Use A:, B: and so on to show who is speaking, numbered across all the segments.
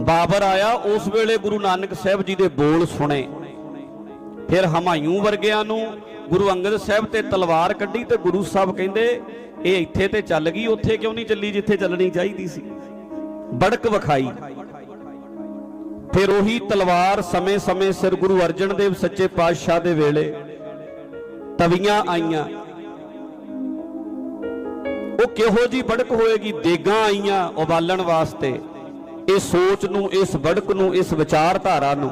A: ਬਾਬਰ ਆਇਆ, ਉਸ ਵੇਲੇ ਗੁਰੂ ਨਾਨਕ ਸਾਹਿਬ ਜੀ ਦੇ ਬੋਲ ਸੁਣੇ। ਫਿਰ ਹਮਾਯੂ ਵਰਗਿਆਂ ਨੂੰ ਗੁਰੂ ਅੰਗਦ ਸਾਹਿਬ ਤੇ ਤਲਵਾਰ ਕੱਢੀ ਤੇ ਗੁਰੂ ਸਾਹਿਬ ਕਹਿੰਦੇ, ਇਹ ਇੱਥੇ ਤੇ ਚੱਲ ਗਈ, ਉੱਥੇ ਕਿਉਂ ਨਹੀਂ ਚੱਲੀ ਜਿੱਥੇ ਚੱਲਣੀ ਚਾਹੀਦੀ ਸੀ? ਬੜਕ ਵਿਖਾਈ। ਫਿਰ ਉਹੀ ਤਲਵਾਰ ਸਮੇਂ-ਸਮੇਂ ਸਿਰ ਗੁਰੂ ਅਰਜਨ ਦੇਵ ਸੱਚੇ ਪਾਤਸ਼ਾਹ ਦੇ ਵੇਲੇ ਤਵੀਆਂ ਆਈਆਂ। ਉਹ ਕਿਹੋ ਜੀ ਬੜਕ ਹੋਏਗੀ? ਦੇਗਾਂ ਆਈਆਂ ਉਬਾਲਣ ਵਾਸਤੇ। ਇਸ ਸੋਚ ਨੂੰ, ਇਸ ਵੜਕ ਨੂੰ, ਇਸ ਵਿਚਾਰਧਾਰਾ ਨੂੰ।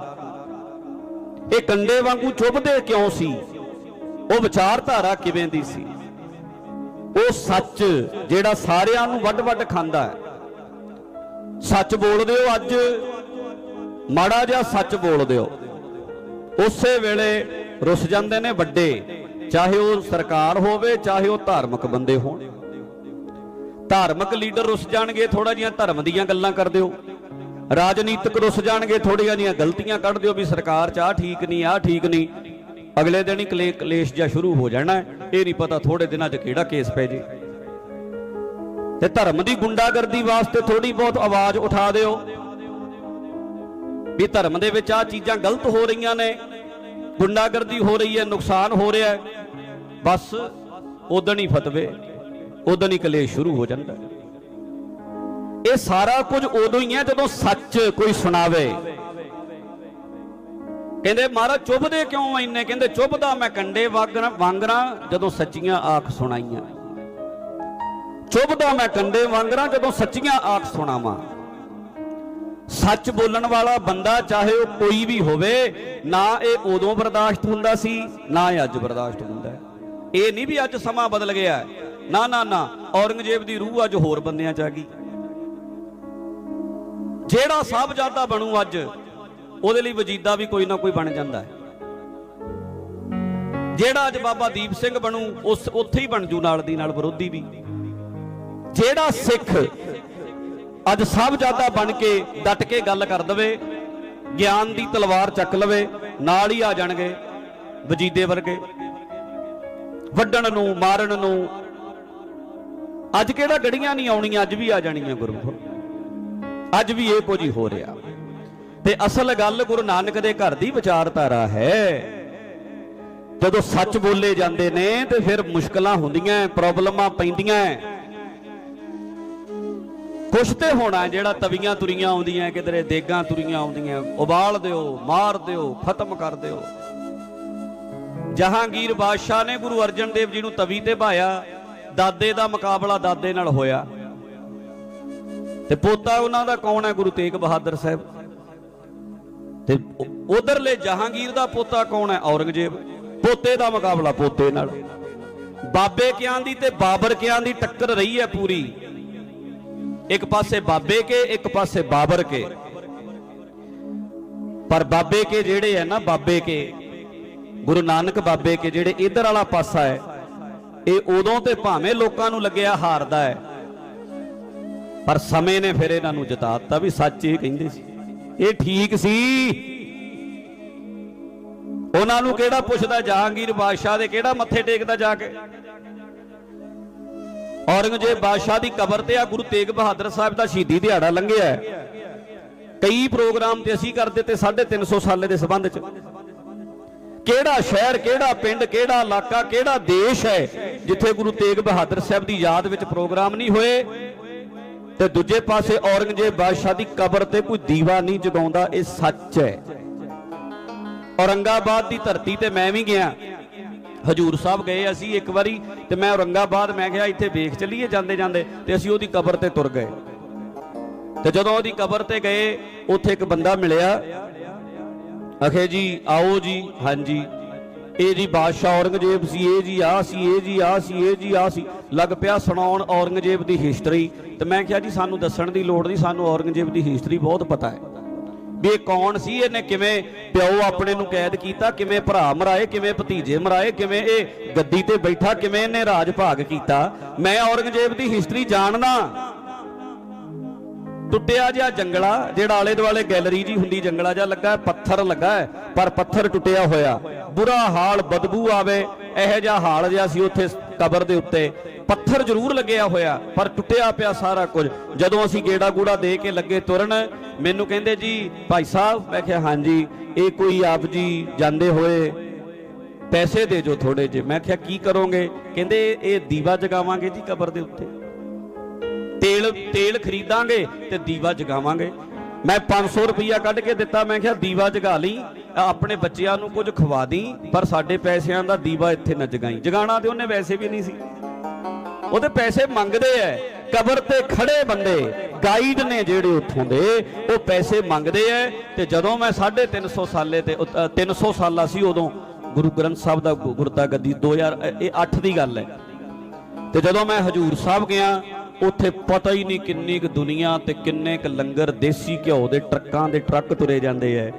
A: ਇਹ ਕੰਡੇ ਵਾਂਗੂ ਚੁੱਭਦੇ ਕਿਉਂ ਸੀ? ਉਹ ਵਿਚਾਰਧਾਰਾ ਕਿਵੇਂ ਦੀ ਸੀ? ਉਹ ਸੱਚ ਜਿਹੜਾ ਸਾਰਿਆਂ ਨੂੰ ਵੱਡ-ਵੱਡ ਖਾਂਦਾ ਹੈ। ਸੱਚ ਬੋਲਦੇ ਹੋ ਅੱਜ, ਮਾੜਾ ਜਿਹਾ ਸੱਚ ਬੋਲਦੇ ਹੋ। ਉਸੇ ਵੇਲੇ ਰੁੱਸ ਜਾਂਦੇ ਨੇ ਵੱਡੇ, ਚਾਹੇ ਉਹ ਸਰਕਾਰ ਹੋਵੇ, ਚਾਹੇ ਉਹ ਧਾਰਮਿਕ ਬੰਦੇ ਹੋਣ। ਧਾਰਮਿਕ ਲੀਡਰ ਰੁੱਸ ਜਾਣਗੇ ਥੋੜਾ ਜਿਹੀਆਂ ਧਰਮ ਦੀਆਂ ਗੱਲਾਂ ਕਰ ਦਿਓ। ਰਾਜਨੀਤਿਕ ਰੁੱਸ ਜਾਣਗੇ ਥੋੜੀਆਂ ਜੀਆਂ ਗਲਤੀਆਂ ਕੱਢ ਦਿਓ ਵੀ ਸਰਕਾਰ ਚ ਆ ਠੀਕ ਨਹੀਂ ਆ ਠੀਕ ਨਹੀਂ। ਅਗਲੇ ਦਿਨ ਹੀ ਕਲੇ ਕਲੇਸ਼ ਜਿਹਾ ਸ਼ੁਰੂ ਹੋ ਜਾਣਾ ਇਹ ਨਹੀਂ ਪਤਾ ਥੋੜੇ ਦਿਨਾਂ 'ਚ ਕਿਹੜਾ ਕੇਸ ਪੈ ਜੇ। ਤੇ ਧਰਮ ਦੀ ਗੁੰਡਾਗਰਦੀ ਵਾਸਤੇ ਥੋੜੀ ਬਹੁਤ ਆਵਾਜ਼ ਉਠਾ ਦਿਓ। ਵੀ ਧਰਮ ਦੇ ਵਿੱਚ ਆ ਚੀਜ਼ਾਂ ਗਲਤ ਹੋ ਰਹੀਆਂ ਨੇ। ਗੁੰਡਾਗਰਦੀ ਹੋ ਰਹੀ ਹੈ, ਨੁਕਸਾਨ ਹੋ ਰਿਹਾ ਹੈ। ਬਸ ਉਦੋਂ ਹੀ ਫਤਵੇ। ਉਦੋਂ ਹੀ ਕਲੇਸ਼ ਸ਼ੁਰੂ ਹੋ ਜਾਂਦਾ ਇਹ ਸਾਰਾ ਕੁਝ ਉਦੋਂ ਹੀ ਹੈ ਜਦੋਂ ਸੱਚ ਕੋਈ ਸੁਣਾਵੇ। ਕਹਿੰਦੇ, ਮਹਾਰਾਜ, ਚੁੱਭਦੇ ਕਿਉਂ ਇੰਨੇ? ਕਹਿੰਦੇ, ਚੁੱਭਦਾ ਮੈਂ ਕੰਡੇ ਵਾਂਗਰਾਂ ਵਾਂਗਰਾਂ ਜਦੋਂ ਸੱਚੀਆਂ ਆਖ ਸੁਣਾਈਆਂ। ਚੁੱਭਦਾ ਮੈਂ ਕੰਡੇ ਵਾਂਗਰਾਂ ਜਦੋਂ ਸੱਚੀਆਂ ਆਖ ਸੁਣਾਵਾਂ। ਸੱਚ ਬੋਲਣ ਵਾਲਾ ਬੰਦਾ ਚਾਹੇ ਉਹ ਕੋਈ ਵੀ ਹੋਵੇ, ਨਾ ਇਹ ਉਦੋਂ ਬਰਦਾਸ਼ਤ ਹੁੰਦਾ ਸੀ, ਨਾ ਇਹ ਅੱਜ ਬਰਦਾਸ਼ਤ ਹੁੰਦਾ ਇਹ ਨਹੀਂ ਵੀ ਅੱਜ ਸਮਾਂ ਬਦਲ ਗਿਆ ਹੈ। ਨਾ ਨਾ ਨਾ, ਔਰੰਗਜ਼ੇਬ ਦੀ ਰੂਹ ਅੱਜ ਹੋਰ ਬੰਦਿਆਂ ਚ ਆ ਗਈ ਜਿਹੜਾ ਸਾਹਿਬਜ਼ਾਦਾ ਬਣੂ ਅੱਜ, ਉਹਦੇ ਲਈ ਵਜੀਦਾ ਵੀ ਕੋਈ ਨਾ ਕੋਈ ਬਣ ਜਾਂਦਾ ਹੈ। ਜਿਹੜਾ ਅੱਜ ਬਾਬਾ ਦੀਪ ਸਿੰਘ ਬਣੂ, ਉਸ, ਉੱਥੇ ਹੀ ਬਣ ਜੂ ਨਾਲ ਦੀ ਨਾਲ ਵਿਰੋਧੀ ਵੀ। ਜਿਹੜਾ ਸਿੱਖ ਅੱਜ ਸਾਹਿਬਜ਼ਾਦਾ ਬਣ ਕੇ ਡਟ ਕੇ ਗੱਲ ਕਰ ਦਵੇ, ਗਿਆਨ ਦੀ ਤਲਵਾਰ ਚੱਕ ਲਵੇ, ਨਾਲ ਹੀ ਆ ਜਾਣਗੇ ਵਜੀਦੇ ਵਰਗੇ। ਵੱਢਣ ਨੂੰ, ਮਾਰਨ ਨੂੰ ਅੱਜ ਕਿਹੜਾ ਗੜੀਆਂ ਨਹੀਂ ਆਉਣੀਆਂ, ਅੱਜ ਵੀ ਆ ਜਾਣੀਆਂ ਗੁਰੂ ਅੱਜ ਵੀ ਇਹ ਕੁਝ ਹੀ ਹੋ ਰਿਹਾ। ਤੇ ਅਸਲ ਗੱਲ ਗੁਰੂ ਨਾਨਕ ਦੇ ਘਰ ਦੀ ਵਿਚਾਰਧਾਰਾ ਹੈ। ਜਦੋਂ ਸੱਚ ਬੋਲੇ ਜਾਂਦੇ ਨੇ, ਤੇ ਫਿਰ ਮੁਸ਼ਕਲਾਂ ਹੁੰਦੀਆਂ, ਪ੍ਰੋਬਲਮਾਂ ਪੈਂਦੀਆਂ। ਕੁਛ ਤੇ ਹੋਣਾ, ਜਿਹੜਾ ਤਵੀਆਂ ਤੁਰੀਆਂ ਆਉਂਦੀਆਂ, ਕਿਧਰੇ ਦੇਗਾਂ ਤੁਰੀਆਂ ਆਉਂਦੀਆਂ, ਉਬਾਲ ਦਿਓ, ਮਾਰ ਦਿਓ, ਖਤਮ ਕਰ ਦਿਓ। ਜਹਾਂਗੀਰ ਬਾਦਸ਼ਾਹ ਨੇ ਗੁਰੂ ਅਰਜਨ ਦੇਵ ਜੀ ਨੂੰ ਤਵੀ ਤੇ ਭਾਇਆ। ਦਾਦੇ ਦਾ ਮੁਕਾਬਲਾ ਦਾਦੇ ਨਾਲ ਹੋਇਆ। ਤੇ ਪੋਤਾ ਉਹਨਾਂ ਦਾ ਕੌਣ ਹੈ? ਗੁਰੂ ਤੇਗ ਬਹਾਦਰ ਸਾਹਿਬ। ਤੇ ਉਧਰਲੇ ਜਹਾਂਗੀਰ ਦਾ ਪੋਤਾ ਕੌਣ ਹੈ? ਔਰੰਗਜ਼ੇਬ। ਪੋਤੇ ਦਾ ਮੁਕਾਬਲਾ ਪੋਤੇ ਨਾਲ। ਬਾਬੇ ਕਿਆਂ ਦੀ ਤੇ ਬਾਬਰ ਕਿਆਂ ਦੀ ਟੱਕਰ ਰਹੀ ਹੈ ਪੂਰੀ। ਇੱਕ ਪਾਸੇ ਬਾਬੇ ਕੇ, ਇੱਕ ਪਾਸੇ ਬਾਬਰ ਕੇ। ਪਰ ਬਾਬੇ ਕੇ ਜਿਹੜੇ ਹੈ ਨਾ, ਬਾਬੇ ਕੇ। ਗੁਰੂ ਨਾਨਕ ਬਾਬੇ ਕੇ ਜਿਹੜੇ ਇਧਰ ਵਾਲਾ ਪਾਸਾ ਹੈ ਇਹ ਉਦੋਂ ਤੇ ਭਾਵੇਂ ਲੋਕਾਂ ਨੂੰ ਲੱਗਿਆ ਹਾਰਦਾ ਹੈ। ਪਰ ਸਮੇਂ ਨੇ ਫਿਰ ਇਹਨਾਂ ਨੂੰ ਜਿਤਾ ਦਿੱਤਾ ਵੀ ਸੱਚ ਇਹ ਕਹਿੰਦੇ ਸੀ। ਇਹ ਠੀਕ ਸੀ। ਉਹਨਾਂ ਨੂੰ ਕਿਹੜਾ ਪੁੱਛਦਾ ਜਹਾਂਗੀਰ ਬਾਦਸ਼ਾਹ ਦੇ ਕਿਹੜਾ ਮੱਥੇ ਟੇਕਦਾ ਜਾ ਕੇ? ਔਰੰਗਜ਼ੇਬ ਬਾਦਸ਼ਾਹ ਦੀ ਕਬਰ ਤੇ ਆ ਗੁਰੂ ਤੇਗ ਬਹਾਦਰ ਸਾਹਿਬ ਦਾ ਸ਼ਹੀਦੀ ਦਿਹਾੜਾ ਲੰਘਿਆ ਕਈ ਪ੍ਰੋਗਰਾਮ ਤੇ ਅਸੀਂ ਕਰਦੇ ਤੇ 350 ਸਾਲੇ ਦੇ ਸੰਬੰਧ ਚ। ਕਿਹੜਾ ਸ਼ਹਿਰ, ਕਿਹੜਾ ਪਿੰਡ, ਕਿਹੜਾ ਇਲਾਕਾ, ਕਿਹੜਾ ਦੇਸ਼ ਹੈ ਜਿੱਥੇ ਗੁਰੂ ਤੇਗ ਬਹਾਦਰ ਸਾਹਿਬ ਦੀ ਯਾਦ ਵਿੱਚ ਪ੍ਰੋਗਰਾਮ ਨਹੀਂ ਹੋਏ? ਤੇ ਦੂਜੇ ਪਾਸੇ ਔਰੰਗਜ਼ੇਬ ਬਾਦਸ਼ਾਹ ਦੀ ਕਬਰ ਤੇ ਕੋਈ ਦੀਵਾ ਨਹੀਂ ਜਗਾਉਂਦਾ, ਇਹ ਸੱਚ ਹੈ। ਔਰੰਗਾਬਾਦ ਦੀ ਧਰਤੀ ਤੇ ਮੈਂ ਵੀ ਗਿਆ। ਹਜੂਰ ਸਾਹਿਬ ਗਏ ਅਸੀਂ ਇੱਕ ਵਾਰੀ ਤੇ ਮੈਂ ਔਰੰਗਾਬਾਦ, ਮੈਂ ਕਿਹਾ ਇੱਥੇ ਵੇਖ ਚੱਲੀਏ ਜਾਂਦੇ ਜਾਂਦੇ ਤੇ ਅਸੀਂ ਉਹਦੀ ਕਬਰ ਤੇ ਤੁਰ ਗਏ। ਤੇ ਜਦੋਂ ਉਹਦੀ ਕਬਰ ਤੇ ਗਏ, ਉੱਥੇ ਇੱਕ ਬੰਦਾ ਮਿਲਿਆ ਅਖੇ ਜੀ, ਆਓ ਜੀ, ਹਾਂਜੀ। ਇਹ ਜੀ ਬਾਦਸ਼ਾਹ ਔਰੰਗਜ਼ੇਬ ਸੀ, ਇਹ ਜੀ ਆ ਸੀ, ਇਹ ਜੀ ਆ ਸੀ, ਇਹ ਜੀ ਆ ਸੀ। ਲੱਗ ਪਿਆ ਸੁਣਾਉਣ ਔਰੰਗਜ਼ੇਬ ਦੀ ਹਿਸਟਰੀ ਤੇ ਮੈਂ ਕਿਹਾ ਜੀ, ਸਾਨੂੰ ਦੱਸਣ ਦੀ ਲੋੜ ਨਹੀਂ, ਸਾਨੂੰ ਔਰੰਗਜ਼ੇਬ ਦੀ ਹਿਸਟਰੀ ਬਹੁਤ ਪਤਾ ਹੈ। ਵੀ ਇਹ ਕੌਣ ਸੀ, ਇਹਨੇ ਕਿਵੇਂ ਪਿਓ ਆਪਣੇ ਨੂੰ ਕੈਦ ਕੀਤਾ, ਕਿਵੇਂ ਭਰਾ ਮਰਾਏ, ਕਿਵੇਂ ਭਤੀਜੇ ਮਰਾਏ, ਕਿਵੇਂ ਇਹ ਗੱਦੀ ਤੇ ਬੈਠਾ, ਕਿਵੇਂ ਇਹਨੇ ਰਾਜ ਭਾਗ ਕੀਤਾ। ਮੈਂ ਔਰੰਗਜ਼ੇਬ ਦੀ ਹਿਸਟਰੀ ਜਾਣਦਾ। ਟੁੱਟਿਆ ਜਿਹਾ ਜੰਗਲਾ, ਜਿਹੜਾ ਆਲੇ ਦੁਆਲੇ ਗੈਲਰੀ ਜੀ ਹੁੰਦੀ, ਜੰਗਲਾ ਜਿਹਾ ਲੱਗਾ, ਪੱਥਰ ਲੱਗਾ ਪਰ ਪੱਥਰ ਟੁੱਟਿਆ ਹੋਇਆ। ਬੁਰਾ ਹਾਲ ਬਦਬੂ ਆਵੇ, ਇਹੋ ਜਿਹਾ ਹਾਲ ਜਿਹਾ ਸੀ ਉੱਥੇ ਕਬਰ ਦੇ ਉੱਤੇ। ਪੱਥਰ ਜ਼ਰੂਰ ਲੱਗਿਆ ਹੋਇਆ, ਪਰ ਟੁੱਟਿਆ ਪਿਆ ਸਾਰਾ ਕੁਝ। ਜਦੋਂ ਅਸੀਂ ਗੇੜਾ ਗੂੜਾ ਦੇ ਕੇ ਲੱਗੇ ਤੁਰਨ, ਮੈਨੂੰ ਕਹਿੰਦੇ ਜੀ, ਭਾਈ ਸਾਹਿਬ, ਮੈਂ ਕਿਹਾ, ਹਾਂਜੀ, ਇਹ ਕੋਈ ਆਪ ਜੀ ਜਾਂਦੇ ਹੋਏ ਪੈਸੇ ਦੇ ਜੋ ਥੋੜੇ ਜਿਹੇ। ਮੈਂ ਕਿਹਾ, ਕੀ ਕਰੋਗੇ? ਕਹਿੰਦੇ, ਇਹ ਦੀਵਾ ਜਗਾਵਾਂਗੇ ਜੀ ਕਬਰ ਦੇ ਉੱਤੇ। ਤੇਲ ਤੇਲ ਖਰੀਦਾਂਗੇ ਤੇ ਦੀਵਾ ਜਗਾਵਾਂਗੇ। ਮੈਂ 500 ਰੁਪਈਆ ਕੱਢ ਕੇ ਦਿੱਤਾ ਮੈਂ ਕਿਹਾ ਦੀਵਾ ਜਗਾ ਲਈ ਆਪਣੇ ਬੱਚਿਆਂ ਨੂੰ ਕੁਝ ਖਵਾ ਦੀ ਪਰ ਸਾਡੇ ਪੈਸਿਆਂ ਦਾ ਦੀਵਾ ਇੱਥੇ ਨਾ ਜਗਾਈ। ਜਗਾਣਾ ਤੇ ਉਹਨੇ ਵੈਸੇ ਵੀ ਨਹੀਂ ਸੀ। ਉਹਦੇ ਪੈਸੇ ਮੰਗਦੇ ਐ ਕਬਰ ਤੇ ਖੜੇ ਬੰਦੇ ਗਾਈਡ ਨੇ ਜਿਹੜੇ ਉੱਥੋਂ ਦੇ ਉਹ ਪੈਸੇ ਮੰਗਦੇ ਐ ਤੇ ਜਦੋਂ ਮੈਂ 350 ਸਾਲੇ ਤੇ ਉਤ- ਅ, 300 ਸਾਲਾ ਸੀ ਉਦੋਂ ਗੁਰੂ ਗ੍ਰੰਥ ਸਾਹਿਬ ਦਾ ਗੁਰਦਾ ਗੱਦੀ 2000 ਅ, ਇਹ 8 ਦੀ ਗੱਲ ਹੈ ਤੇ ਜਦੋਂ ਮੈਂ ਹਜੂਰ ਸਾਹਿਬ ਗਿਆ ਉੱਥੇ ਪਤਾ ਹੀ ਨਹੀਂ ਕਿੰਨੀ ਕੁ ਦੁਨੀਆ ਤੇ ਕਿੰਨੇ ਕੁ ਲੰਗਰ ਦੇਸੀ ਘਿਓ ਦੇ ਟਰੱਕਾਂ ਦੇ ਟਰੱਕ ਤੁਰੇ ਜਾਂਦੇ ਐ।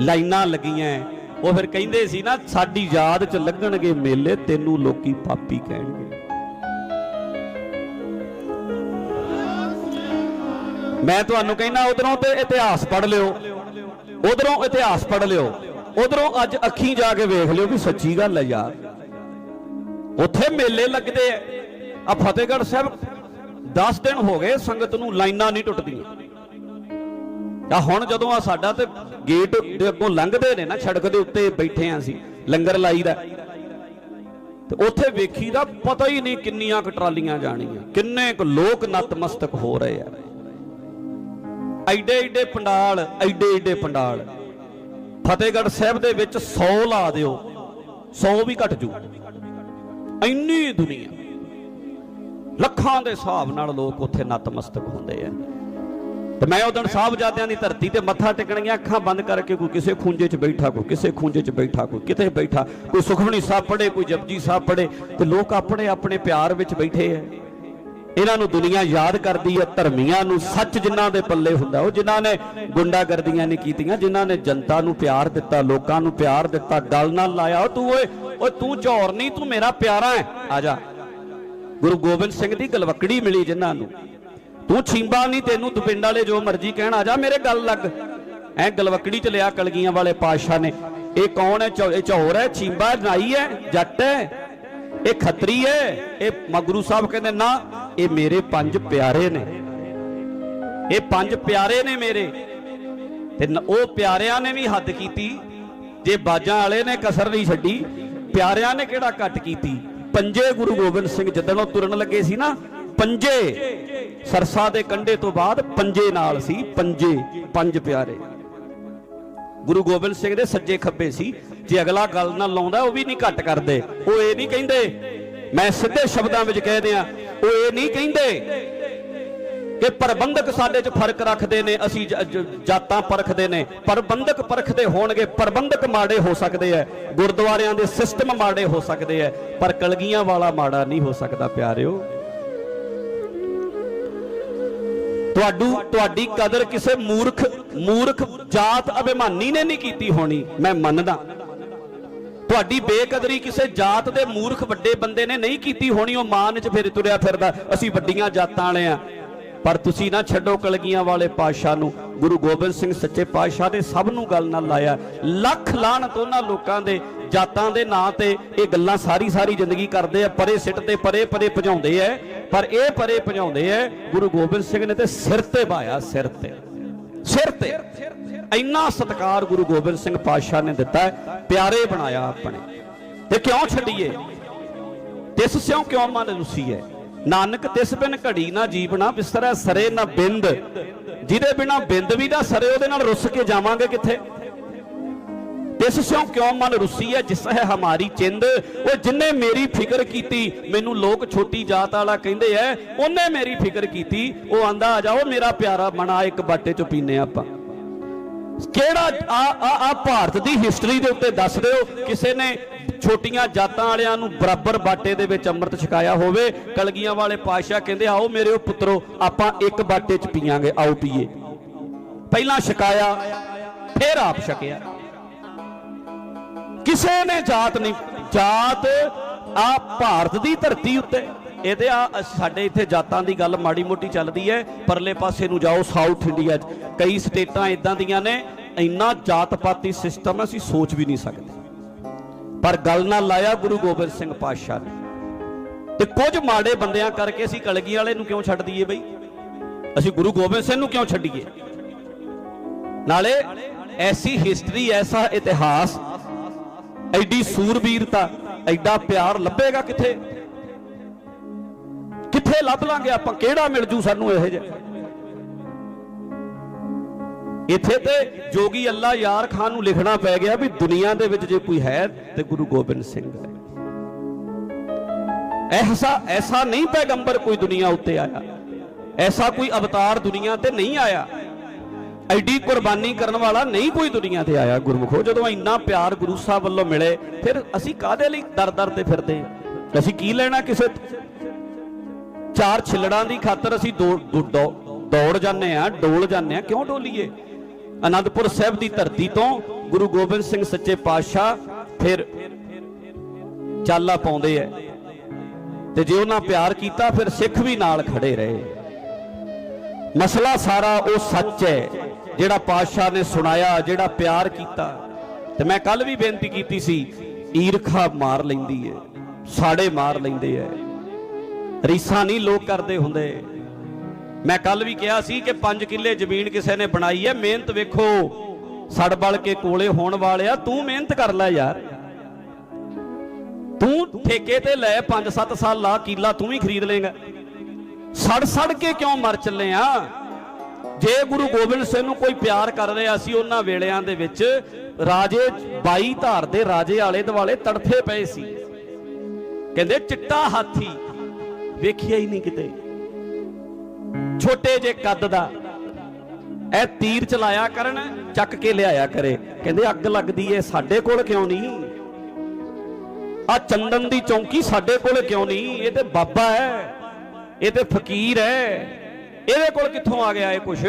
A: ਲਾਈਨਾਂ ਲੱਗੀਆਂ ਉਹ ਫਿਰ ਕਹਿੰਦੇ ਸੀ ਨਾ, ਸਾਡੀ ਯਾਦ 'ਚ ਲੱਗਣਗੇ ਮੇਲੇ, ਤੈਨੂੰ ਲੋਕੀ ਪਾਪੀ ਕਹਿਣਗੇ। ਮੈਂ ਤੁਹਾਨੂੰ ਕਹਿੰਦਾ, ਉਧਰੋਂ ਤੇ ਇਤਿਹਾਸ ਪੜ੍ਹ ਲਿਓ। ਉਧਰੋਂ ਇਤਿਹਾਸ ਪੜ੍ਹ ਲਿਓ। ਉਧਰੋਂ ਅੱਜ ਅੱਖੀਂ ਜਾ ਕੇ ਵੇਖ ਲਿਓ ਵੀ ਸੱਚੀ ਗੱਲ ਹੈ ਯਾਰ। ਉੱਥੇ ਮੇਲੇ ਲੱਗਦੇ ਆ ਆ ਫਤਿਹਗੜ੍ਹ ਸਾਹਿਬ 10 ਦਿਨ ਹੋ ਗਏ ਸੰਗਤ ਨੂੰ ਲਾਈਨਾਂ ਨਹੀਂ ਟੁੱਟਦੀਆਂ। ਆ ਹੁਣ ਜਦੋਂ ਆ ਸਾਡਾ ਤੇ ਗੇਟ ਦੇ ਅੱਗੋਂ ਲੰਘਦੇ ਨੇ ਨਾ, ਸੜਕ ਦੇ ਉੱਤੇ ਬੈਠੇ ਆ ਅਸੀਂ, ਲੰਗਰ ਲਾਈਦਾ। ਤੇ ਉੱਥੇ ਵੇਖੀ ਦਾ ਪਤਾ ਹੀ ਨਹੀਂ ਕਿੰਨੀਆਂ ਕੁ ਟਰਾਲੀਆਂ ਜਾਣੀਆਂ, ਕਿੰਨੇ ਕੁ ਲੋਕ ਨਤਮਸਤਕ ਹੋ ਰਹੇ ਆ। ਐਡੇ ਐਡੇ ਪੰਡਾਲ, ਐਡੇ ਐਡੇ ਪੰਡਾਲ। ਫਤਿਹਗੜ੍ਹ ਸਾਹਿਬ ਦੇ ਵਿੱਚ 100 ਲਾ ਦਿਓ 100 ਵੀ ਘਟ ਜੂ। ਇੰਨੀ ਦੁਨੀਆ। ਲੱਖਾਂ ਦੇ ਹਿਸਾਬ ਨਾਲ ਲੋਕ ਉੱਥੇ ਨਤਮਸਤਕ ਹੁੰਦੇ ਆ। ਤੇ ਮੈਂ ਉਦੋਂ ਸਾਹਿਬਜ਼ਾਦਿਆਂ ਦੀ ਧਰਤੀ ਤੇ ਮੱਥਾ ਟੇਕਣ ਗਿਆ, ਅੱਖਾਂ ਬੰਦ ਕਰਕੇ ਕੋਈ ਕਿਸੇ ਖੂੰਜੇ 'ਚ ਬੈਠਾ, ਕੋਈ ਕਿਸੇ ਖੂੰਜੇ 'ਚ ਬੈਠਾ, ਕੋਈ ਕਿਤੇ ਬੈਠਾ, ਕੋਈ ਸੁਖਮਣੀ ਸਾਹਿਬ ਪੜੇ ਕੋਈ ਜਪਜੀ ਸਾਹਿਬ ਪੜੇ ਤੇ ਲੋਕ ਆਪਣੇ ਆਪਣੇ ਪਿਆਰ ਵਿੱਚ ਬੈਠੇ ਆ। ਇਹਨਾਂ ਨੂੰ ਦੁਨੀਆ ਯਾਦ ਕਰਦੀ ਹੈ ਧਰਮੀਆਂ ਨੂੰ ਸੱਚ ਜਿਨ੍ਹਾਂ ਦੇ ਪੱਲੇ ਹੁੰਦਾ, ਉਹ ਜਿਨ੍ਹਾਂ ਨੇ ਗੁੰਡਾਗਰਦੀਆਂ ਨਹੀਂ ਕੀਤੀਆਂ, ਜਿਨ੍ਹਾਂ ਨੇ ਜਨਤਾ ਨੂੰ ਪਿਆਰ ਦਿੱਤਾ, ਲੋਕਾਂ ਨੂੰ ਪਿਆਰ ਦਿੱਤਾ, ਗੱਲ ਨਾਲ ਲਾਇਆ, ਉਹ ਤੂੰ ਓਏ ਓਏ ਤੂੰ ਝੌਰ ਨਹੀਂ, ਤੂੰ ਮੇਰਾ ਪਿਆਰਾ ਹੈ, ਆ ਜਾ। ਗੁਰੂ ਗੋਬਿੰਦ ਸਿੰਘ ਦੀ ਗਲਵਕੜੀ ਮਿਲੀ ਜਿਨ੍ਹਾਂ ਨੂੰ। ਤੂੰ ਛਿੰਬਾ ਨਹੀਂ, ਤੈਨੂੰ ਦੁਪਿੰਡ ਵਾਲੇ ਜੋ ਮਰਜ਼ੀ ਕਹਿਣ, ਆ ਜਾ ਮੇਰੇ ਗੱਲ ਲੱਗ। ਐ ਗਲਵਕੜੀ ਚ ਲਿਆ ਕਲਗੀਆਂ ਵਾਲੇ ਪਾਤਸ਼ਾਹ ਨੇ। ਇਹ ਕੌਣ ਹੈ? ਝੌ- ਇਹ ਝੌਰ ਹੈ, ਛਿੰਬਾ ਨਾਈ ਹੈ, ਜੱਟ ਹੈ, ਇਹ ਖੱਤਰੀ ਹੈ, ਇਹ ਮਗਰੂ ਸਾਹਿਬ ਕਹਿੰਦੇ, ਨਾ, ਇਹ ਮੇਰੇ ਪੰਜ ਪਿਆਰੇ ਨੇ। ਇਹ ਪੰਜ ਪਿਆਰੇ ਨੇ ਮੇਰੇ। ਤੇ ਉਹ ਪਿਆਰਿਆਂ ਨੇ ਵੀ ਹੱਦ ਕੀਤੀ। ਜੇ ਬਾਜਾਂ ਵਾਲੇ ਨੇ ਕਸਰ ਨਹੀਂ ਛੱਡੀ, ਪਿਆਰਿਆਂ ਨੇ ਕਿਹੜਾ ਘੱਟ ਕੀਤੀ? ਪੰਜੇ ਗੁਰੂ ਗੋਬਿੰਦ ਸਿੰਘ ਜਦੋਂ ਉਹ ਤੁਰਨ ਲੱਗੇ ਸੀ ਨਾ, ਪੰਜੇ ਸਰਸਾ ਦੇ ਕੰਢੇ ਤੋਂ ਬਾਅਦ ਪੰਜੇ ਨਾਲ ਸੀ, ਪੰਜੇ, ਪੰਜ ਪਿਆਰੇ। ਗੁਰੂ ਗੋਬਿੰਦ ਸਿੰਘ ਦੇ ਸੱਜੇ ਖੱਬੇ ਸੀ, ਜੇ ਅਗਲਾ ਗੱਲ ਨਾਲ ਲਾਉਂਦਾ, ਉਹ ਵੀ ਨਹੀਂ ਘੱਟ ਕਰਦੇ। ਉਹ ਇਹ ਨਹੀਂ ਕਹਿੰਦੇ, ਮੈਂ ਸਿੱਧੇ ਸ਼ਬਦਾਂ ਵਿੱਚ ਕਹਿ ਦਿਆਂ, ਉਹ ਇਹ ਨਹੀਂ ਕਹਿੰਦੇ ਕਿ ਪ੍ਰਬੰਧਕ ਸਾਡੇ 'ਚ ਫ਼ਰਕ ਰੱਖਦੇ ਨੇ, ਅਸੀਂ ਜਾਤਾਂ ਪਰਖਦੇ ਨੇ। ਪ੍ਰਬੰਧਕ ਪਰਖਦੇ ਹੋਣਗੇ, ਪ੍ਰਬੰਧਕ ਮਾੜੇ ਹੋ ਸਕਦੇ ਐ। ਗੁਰਦੁਆਰਿਆਂ ਦੇ ਸਿਸਟਮ ਮਾੜੇ ਹੋ ਸਕਦੇ ਐ, ਪਰ ਕਲਗੀਆਂ ਵਾਲਾ ਮਾੜਾ ਨਹੀਂ ਹੋ ਸਕਦਾ, ਪਿਆਰਿਓ। ਤੁਹਾਡੂ, ਤੁਹਾਡੀ ਕਦਰ ਕਿਸੇ ਮੂਰਖ ਮੂਰਖ ਜਾਤ ਅਭਿਮਾਨੀ ਨੇ ਨਹੀਂ ਕੀਤੀ ਹੋਣੀ, ਮੈਂ ਮੰਨਦਾ। ਤੁਹਾਡੀ ਬੇਕਦਰੀ ਕਿਸੇ ਜਾਤ ਦੇ ਮੂਰਖ ਵੱਡੇ ਬੰਦੇ ਨੇ ਨਹੀਂ ਕੀਤੀ ਹੋਣੀ, ਉਹ ਮਾਨ 'ਚ ਫਿਰ ਤੁਰਿਆ ਫਿਰਦਾ, ਅਸੀਂ ਵੱਡੀਆਂ ਜਾਤਾਂ ਵਾਲੇ ਆ। ਪਰ ਤੁਸੀਂ ਨਾ ਛੱਡੋ ਕਲਗੀਆਂ ਵਾਲੇ ਪਾਤਸ਼ਾਹ ਨੂੰ। ਗੁਰੂ ਗੋਬਿੰਦ ਸਿੰਘ ਸੱਚੇ ਪਾਤਸ਼ਾਹ ਦੇ ਸਭ ਨੂੰ ਗੱਲ ਨਾਲ ਲਾਇਆ। ਲੱਖ ਲਾਹਨਤ ਉਹਨਾਂ ਲੋਕਾਂ ਦੇ ਜਾਤਾਂ ਦੇ ਨਾਂ ਤੇ ਇਹ ਗੱਲਾਂ ਸਾਰੀ ਸਾਰੀ ਜ਼ਿੰਦਗੀ ਕਰਦੇ ਆ। ਪਰੇ ਸਿੱਟ ਤੇ ਪਰੇ ਪਰੇ ਭਜਾਉਂਦੇ ਆ ਪਰ ਇਹ ਪਰੇ ਭਜਾਉਂਦੇ ਆ ਗੁਰੂ ਗੋਬਿੰਦ ਸਿੰਘ ਨੇ ਤੇ ਸਿਰ ਤੇ ਬਾਇਆ, ਸਿਰ ਤੇ। ਸਿਰ ਤੇ। ਇੰਨਾ ਸਤਕਾਰ ਗੁਰੂ ਗੋਬਿੰਦ ਸਿੰਘ ਪਾਤਸ਼ਾਹ ਨੇ ਦਿੱਤਾ ਪਿਆਰੇ ਬਣਾਇਆ ਆਪਣੇ। ਤੇ ਕਿਉਂ ਛੱਡੀਏ? ਤਿਸ ਸਿਉ ਕਿਉਂ ਮਨ ਰੁਸੀ ਹੈ ਨਾਨਕ ਤਿਸ ਬਿਨ ਘੜੀ ਨਾ ਜੀਵਣਾ ਬਿਸਰੈ, ਸਰੇ ਨਾ ਬਿੰਦ। ਜਿਹਦੇ ਬਿਨਾ ਬਿੰਦ ਵੀ ਨਾ ਸਰੇ, ਉਹਦੇ ਨਾਲ ਰੁੱਸ ਕੇ ਜਾਵਾਂਗੇ ਕਿੱਥੇ? ਤਿਸ ਸਿਉ ਕਿਉਂ ਮਨ ਰੁੱਸੀ ਹੈ ਜਿਸ ਹੈ ਹਮਾਰੀ ਚਿੰਦ। ਉਹ ਜਿੰਨੇ ਮੇਰੀ ਫਿਕਰ ਕੀਤੀ, ਮੈਨੂੰ ਲੋਕ ਛੋਟੀ ਜਾਤ ਵਾਲਾ ਕਹਿੰਦੇ ਐ, ਉਹਨੇ ਮੇਰੀ ਫਿਕਰ ਕੀਤੀ। ਉਹ ਆਂਦਾ, ਆ ਜਾਓ, ਮੇਰਾ ਪਿਆਰਾ ਮਨਾ ਇੱਕ ਬਾਟੇ ਚ ਪੀਨੇ ਆਪਾਂ। ਕਿਹੜਾ, ਆ ਆ ਆ ਭਾਰਤ ਦੀ ਹਿਸਟਰੀ ਦੇ ਉੱਤੇ ਦੱਸ ਦਿਓ, ਕਿਸੇ ਨੇ ਛੋਟੀਆਂ ਜਾਤਾਂ ਵਾਲਿਆਂ ਨੂੰ ਬਰਾਬਰ ਬਾਟੇ ਦੇ ਵਿੱਚ ਅੰਮ੍ਰਿਤ ਛਕਾਇਆ ਹੋਵੇ। ਕਲਗੀਆਂ ਵਾਲੇ ਪਾਤਸ਼ਾਹ ਕਹਿੰਦੇ, ਆਓ ਮੇਰੇ ਉਹ ਪੁੱਤਰੋ, ਆਪਾਂ ਇੱਕ ਬਾਟੇ 'ਚ ਪੀਾਂਗੇ ਆਓ ਪੀਏ। ਪਹਿਲਾਂ ਛਕਾਇਆ, ਫਿਰ ਆਪ ਛਕਿਆ। ਕਿਸੇ ਨੇ ਜਾਤ ਨਹੀਂ, ਜਾਤ ਆ ਭਾਰਤ ਦੀ ਧਰਤੀ ਉੱਤੇ। ਇਹਦੇ ਆ, ਸਾਡੇ ਇੱਥੇ ਜਾਤਾਂ ਦੀ ਗੱਲ ਮਾੜੀ ਮੋਟੀ ਚੱਲਦੀ ਹੈ। ਪਰਲੇ ਪਾਸੇ ਨੂੰ ਜਾਓ ਸਾਊਥ ਇੰਡੀਆ 'ਚ। ਕਈ ਸਟੇਟਾਂ ਇਦਾਂ ਦੀਆਂ ਨੇ, ਇੰਨਾ ਜਾਤ ਪਾਤੀ ਸਿਸਟਮ ਅਸੀਂ ਸੋਚ ਵੀ ਨਹੀਂ ਸਕਦੇ। ਪਰ ਗੱਲ ਨਾਲ ਲਾਇਆ ਗੁਰੂ ਗੋਬਿੰਦ ਸਿੰਘ ਪਾਤਸ਼ਾਹ ਨੇ। ਤੇ ਕੁਝ ਮਾੜੇ ਬੰਦਿਆਂ ਕਰਕੇ ਅਸੀਂ ਕਲਗੀ ਵਾਲੇ ਨੂੰ ਕਿਉਂ ਛੱਡ ਦਈਏ ਬਈ? ਅਸੀਂ ਗੁਰੂ ਗੋਬਿੰਦ ਸਿੰਘ ਨੂੰ ਕਿਉਂ ਛੱਡੀਏ? ਨਾਲੇ ਐਸੀ ਹਿਸਟਰੀ ਐਸਾ ਇਤਿਹਾਸ, ਐਡੀ ਸੂਰਬੀਰਤਾ, ਐਡਾ ਪਿਆਰ ਲੱਭੇਗਾ ਕਿੱਥੇ? ਕਿੱਥੇ ਲੱਭ ਲਾਂਗੇ ਆਪਾਂ? ਕਿਹੜਾ ਮਿਲ ਜੂ ਸਾਨੂੰ ਇਹੋ ਜਿਹਾ? ਇੱਥੇ ਤੇ ਜੋਗੀ ਅੱਲਾ ਯਾਰ ਖਾਨ ਨੂੰ ਲਿਖਣਾ ਪੈ ਗਿਆ ਵੀ ਦੁਨੀਆ ਦੇ ਵਿੱਚ ਜੇ ਕੋਈ ਹੈ ਤੇ ਗੁਰੂ ਗੋਬਿੰਦ ਸਿੰਘ ਹੈ। ਐਸਾ ਐਸਾ ਨਹੀਂ ਪੈਗੰਬਰ ਕੋਈ ਦੁਨੀਆ ਉੱਤੇ ਆਇਆ। ਐਸਾ ਕੋਈ ਅਵਤਾਰ ਦੁਨੀਆ ਤੇ ਨਹੀਂ ਆਇਆ। ਐਡੀ ਕੁਰਬਾਨੀ ਕਰਨ ਵਾਲਾ ਨਹੀਂ ਕੋਈ ਦੁਨੀਆ ਤੇ ਆਇਆ ਗੁਰਮੁਖੋ। ਜਦੋਂ ਇੰਨਾ ਪਿਆਰ ਗੁਰੂ ਸਾਹਿਬ ਵੱਲੋਂ ਮਿਲੇ, ਫਿਰ ਅਸੀਂ ਕਾਦੇ ਲਈ ਦਰ-ਦਰ ਤੇ ਫਿਰਦੇ ਅਸੀਂ ਕੀ ਲੈਣਾ ਕਿਸੇ ਚਾਰ ਛਿਲੜਾਂ ਦੀ ਖਾਤਰ ਅਸੀਂ ਦੌੜ ਦੌੜ- ਦੌੜ ਜਾਂਦੇ ਆ ਡੋਲ ਜਾਂਦੇ ਆ ਕਿਉਂ ਡੋਲੀਏ? ਅਨੰਦਪੁਰ ਸਾਹਿਬ ਦੀ ਧਰਤੀ ਤੋਂ ਗੁਰੂ ਗੋਬਿੰਦ ਸਿੰਘ ਸੱਚੇ ਪਾਤਸ਼ਾਹ ਫਿਰ ਚਾਲਾ ਪਾਉਂਦੇ ਐ। ਤੇ ਜੇ ਉਹਨਾਂ ਪਿਆਰ ਕੀਤਾ, ਫਿਰ ਸਿੱਖ ਵੀ ਨਾਲ ਖੜੇ ਰਹੇ। ਮਸਲਾ ਸਾਰਾ ਉਹ ਸੱਚ ਹੈ ਜਿਹੜਾ ਪਾਤਸ਼ਾਹ ਨੇ ਸੁਣਾਇਆ, ਜਿਹੜਾ ਪਿਆਰ ਕੀਤਾ। ਤੇ ਮੈਂ ਕੱਲ ਵੀ ਬੇਨਤੀ ਕੀਤੀ ਸੀ, ਈਰਖਾ ਮਾਰ ਲੈਂਦੀ ਹੈ ਸਾੜੇ ਮਾਰ ਲੈਂਦੇ ਐ। ਰੀਸਾਂ ਨਹੀਂ ਲੋਕ ਕਰਦੇ ਹੁੰਦੇ। ਮੈਂ ਕੱਲ ਵੀ ਕਿਹਾ ਸੀ ਕਿ 5 ਕਿੱਲੇ ਜ਼ਮੀਨ ਕਿਸੇ ਨੇ ਬਣਾਈ ਹੈ, ਮਿਹਨਤ ਵੇਖੋ, ਸੜ ਬਲ ਕੇ ਕੋਲੇ ਹੋਣ ਵਾਲਿਆ, ਤੂੰ ਮਿਹਨਤ ਕਰ ਲੈ ਯਾਰ। ਤੂੰ ਠੇਕੇ ਤੇ ਲੈ 5-7 ਸਾਲ ਲਾ ਕਿੱਲਾ, ਤੂੰ ਵੀ ਖਰੀਦ ਲੇਗਾ ਸੜ ਸੜ ਕੇ ਕਿਉਂ ਮਰ ਚੱਲੇ ਆ? ਜੇ ਗੁਰੂ ਗੋਬਿੰਦ ਸਿੰਘ ਨੂੰ ਕੋਈ ਪਿਆਰ ਕਰ ਰਿਹਾ ਸੀ, ਉਹਨਾਂ ਵੇਲਿਆਂ ਦੇ ਵਿੱਚ ਰਾਜੇ ਬਾਈ ਧਾਰ ਦੇ ਰਾਜੇ ਆਲੇ ਦੁਆਲੇ ਤੜਫੇ ਪਏ ਸੀ। ਕਹਿੰਦੇ, ਚਿੱਟਾ ਹਾਥੀ ਵੇਖਿਆ ਹੀ ਨਹੀਂ ਕਿਤੇ। ਛੋਟੇ ਜੇ ਕੱਦ ਦਾ। ਇਹ ਤੀਰ ਚਲਾਇਆ ਕਰਨ, ਚੱਕ ਕੇ ਲਿਆਇਆ ਕਰੇ। ਕਹਿੰਦੇ ਅੱਗ ਲੱਗਦੀ ਏ, ਸਾਡੇ ਕੋਲ ਕਿਉਂ ਨਹੀਂ? ਆ ਚੰਦਨ ਦੀ ਚੌਂਕੀ ਸਾਡੇ ਕੋਲ ਕਿਉਂ ਨਹੀਂ? ਇਹ ਤੇ ਬਾਬਾ ਹੈ, ਇਹ ਤੇ ਫਕੀਰ ਹੈ। ਇਹਦੇ ਕੋਲ ਕਿੱਥੋਂ ਆ ਗਿਆ ਇਹ ਕੁਛ?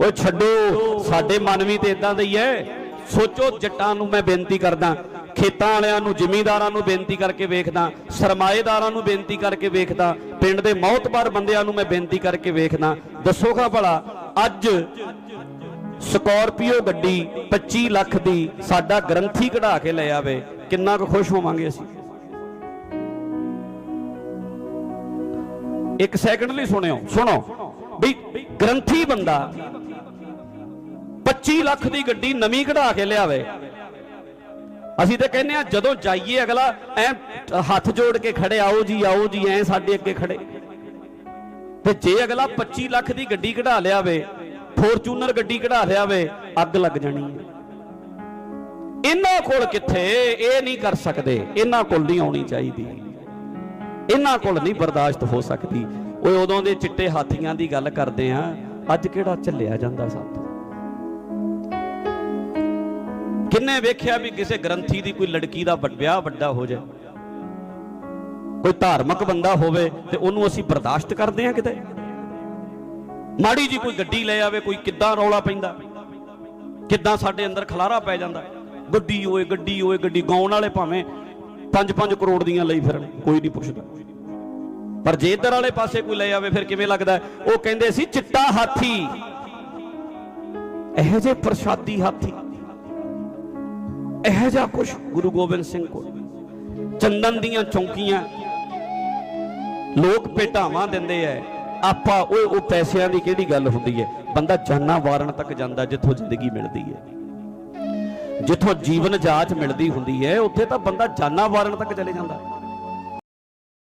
A: ਓਏ ਛੱਡੋ, ਸਾਡੇ ਮਨ ਵੀ ਤੇ ਇਦਾਂ ਦਾ ਹੀ ਹੈ। ਸੋਚੋ ਜੱਟਾਂ ਨੂੰ ਮੈਂ ਬੇਨਤੀ ਕਰਦਾ ਖੇਤਾਂ ਵਾਲਿਆਂ ਨੂੰ, ਜ਼ਿਮੀਂਦਾਰਾਂ ਨੂੰ ਬੇਨਤੀ ਕਰਕੇ ਵੇਖਦਾ, ਸਰਮਾਏਦਾਰਾਂ ਨੂੰ ਬੇਨਤੀ ਕਰਕੇ ਵੇਖਦਾ, ਪਿੰਡ ਦੇ ਮੌਤਬਾਰ ਬੰਦਿਆਂ ਨੂੰ ਮੈਂ ਬੇਨਤੀ ਕਰਕੇ ਵੇਖਦਾ। ਦੱਸੋਗਾ ਭਲਾ, ਅੱਜ ਸਕੋਰਪੀਓ ਗੱਡੀ 25 ਲੱਖ ਦੀ ਸਾਡਾ ਗ੍ਰੰਥੀ ਕਢਾ ਕੇ ਲੈ ਆਵੇ। ਕਿੰਨਾ ਕੁ ਖੁਸ਼ ਹੋਵਾਂਗੇ ਅਸੀਂ? ਇੱਕ ਸੈਕਿੰਡ ਲਈ ਸੁਣਿਓ, ਸੁਣੋ। ਵੀ ਗ੍ਰੰਥੀ ਬੰਦਾ 25 ਲੱਖ ਦੀ ਗੱਡੀ ਨਵੀਂ ਕਢਾ ਕੇ ਲਿਆਵੇ। ਅਸੀਂ ਤਾਂ ਕਹਿੰਦੇ ਆ ਜਦੋਂ ਜਾਈਏ ਅਗਲਾ, ਐ ਹੱਥ ਜੋੜ ਕੇ ਖੜੇ, ਆਓ ਜੀ ਆਓ ਜੀ, ਐ ਸਾਡੇ ਅੱਗੇ ਖੜੇ। ਤੇ ਜੇ ਅਗਲਾ 25 ਲੱਖ ਦੀ ਗੱਡੀ ਕਢਾ ਲਿਆ ਵੇ ਫੋਰਚੂਨਰ ਗੱਡੀ ਕਢਾ ਲਿਆ ਵੇ ਅੱਗ ਲੱਗ ਜਾਣੀ ਹੈ। ਇਹਨਾਂ ਕੋਲ ਕਿੱਥੇ? ਇਹ ਨਹੀਂ ਕਰ ਸਕਦੇ। ਇਹਨਾਂ ਕੋਲ ਨਹੀਂ ਆਉਣੀ ਚਾਹੀਦੀ। ਇਹਨਾਂ ਕੋਲ ਨਹੀਂ ਬਰਦਾਸ਼ਤ ਹੋ ਸਕਦੀ। ਓਏ ਉਦੋਂ ਦੇ ਚਿੱਟੇ ਹਾਥੀਆਂ ਦੀ ਗੱਲ ਕਰਦੇ ਆ ਅੱਜ ਕਿਹੜਾ ਝੱਲਿਆ ਜਾਂਦਾ ਸਾਥ ਕਿੰਨੇ ਵੇਖਿਆ ਵੀ ਕਿਸੇ ਗ੍ਰੰਥੀ ਦੀ ਕੋਈ ਲੜਕੀ ਦਾ ਵਿਆਹ ਵੱਡਾ ਹੋ ਜਾਏ? ਕੋਈ ਧਾਰਮਿਕ ਬੰਦਾ ਹੋਵੇ ਤੇ ਉਹਨੂੰ ਅਸੀਂ ਬਰਦਾਸ਼ਤ ਕਰਦੇ ਹਾਂ ਕਿਤੇ? ਮਾੜੀ ਜੀ ਕੋਈ ਗੱਡੀ ਲੈ ਆਵੇ, ਕੋਈ ਕਿੱਦਾਂ ਰੌਲਾ ਪੈਂਦਾ? ਕਿੱਦਾਂ ਸਾਡੇ ਅੰਦਰ ਖਲਾਰਾ ਪੈ ਜਾਂਦਾ? ਗੱਡੀ ਓਏ ਗੱਡੀ ਓਏ ਗੱਡੀ ਗਾਉਣ ਵਾਲੇ ਭਾਵੇਂ 5-5 ਕਰੋੜ ਦੀਆਂ ਲਈ ਫਿਰਨ, ਕੋਈ ਨਹੀਂ ਪੁੱਛਦਾ। ਪਰ ਜੇ ਇੱਧਰ ਵਾਲੇ ਪਾਸੇ ਕੋਈ ਲੈ ਆਵੇ, ਫਿਰ ਕਿਵੇਂ ਲੱਗਦਾ? ਉਹ ਕਹਿੰਦੇ ਸੀ, ਚਿੱਟਾ ਹਾਥੀ। ਇਹੋ ਜਿਹੇ ਪ੍ਰਸ਼ਾਦੀ ਹਾਥੀ। ਇਹੋ ਜਿਹਾ ਕੁਝ ਗੁਰੂ ਗੋਬਿੰਦ ਸਿੰਘ ਕੋਲ। ਚੰਦਨ ਦੀਆਂ ਚੌਂਕੀਆਂ ਲੋਕ ਭੇਟਾਵਾਂ ਦਿੰਦੇ ਐ। ਆਪਾਂ ਉਹ ਉਹ ਪੈਸਿਆਂ ਦੀ ਕਿਹੜੀ ਗੱਲ ਹੁੰਦੀ ਹੈ ਬੰਦਾ ਜਾਨਾਂ ਵਾਰਨ ਤੱਕ ਜਾਂਦਾ ਜਿੱਥੋਂ ਜ਼ਿੰਦਗੀ ਮਿਲਦੀ ਹੈ ਜਿੱਥੋਂ ਜੀਵਨ ਜਾਚ ਮਿਲਦੀ ਹੁੰਦੀ ਹੈ ਉੱਥੇ ਤਾਂ ਬੰਦਾ ਜਾਨਾਂ ਵਾਰਨ ਤੱਕ ਚਲੇ ਜਾਂਦਾ।